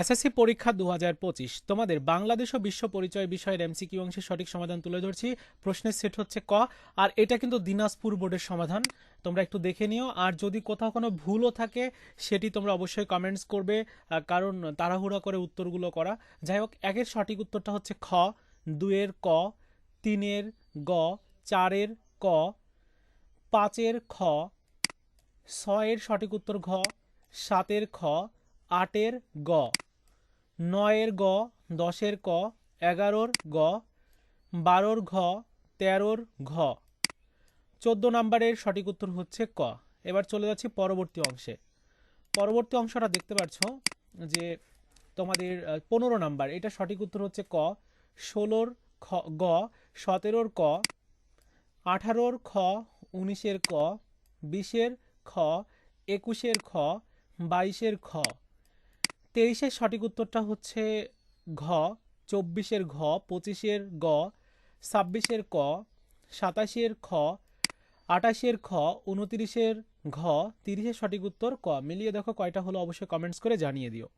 SSC পরীক্ষা দু হাজার পঁচিশ। তোমাদের বাংলাদেশ ও বিশ্ব পরিচয় বিষয়ের এমসিকিউ অংশের সঠিক সমাধান তুলে ধরছি। প্রশ্নের সেট হচ্ছে ক। আর এটা কিন্তু দিনাজপুর বোর্ডের সমাধান। তোমরা একটু দেখে নিও। আর যদি কোথাও কোনো ভুলও থাকে, সেটি তোমরা অবশ্যই কমেন্টস করবে কারণ তাড়াহুড়া করে উত্তরগুলো করা। যাই হোক, একের সঠিক উত্তরটা হচ্ছে খ। দুয়ের ক, তিনের গ, চারের ক, পাঁচের খ, ছয়ের সঠিক উত্তর ঘ, সাতের খ, আটের গ। নয়ের গ, দশের ক, এগারোর গ, বারোর ঘ, তেরোর ঘ। চোদ্দ নম্বরের সঠিক উত্তর হচ্ছে ক। এবার চলে যাচ্ছি পরবর্তী অংশে। পরবর্তী অংশটা দেখতে পাচ্ছ যে তোমাদের পনেরো নাম্বার, এটা সঠিক উত্তর হচ্ছে ক। ষোলোর খ, গ, সতেরোর ক, আঠারোর খ, উনিশের ক, বিশের খ, একুশের খ, বাইশের খ। তেইশের সঠিক উত্তরটা হচ্ছে ঘ, চব্বিশের ঘ, পঁচিশের গ, ছাব্বিশের ক সাতাশের খ আটাশের খ, উনতিরিশের ঘ, তিরিশের সঠিক উত্তর ক। মিলিয়ে দেখো কয়টা হলো অবশ্যই কমেন্টস করে জানিয়ে দিও।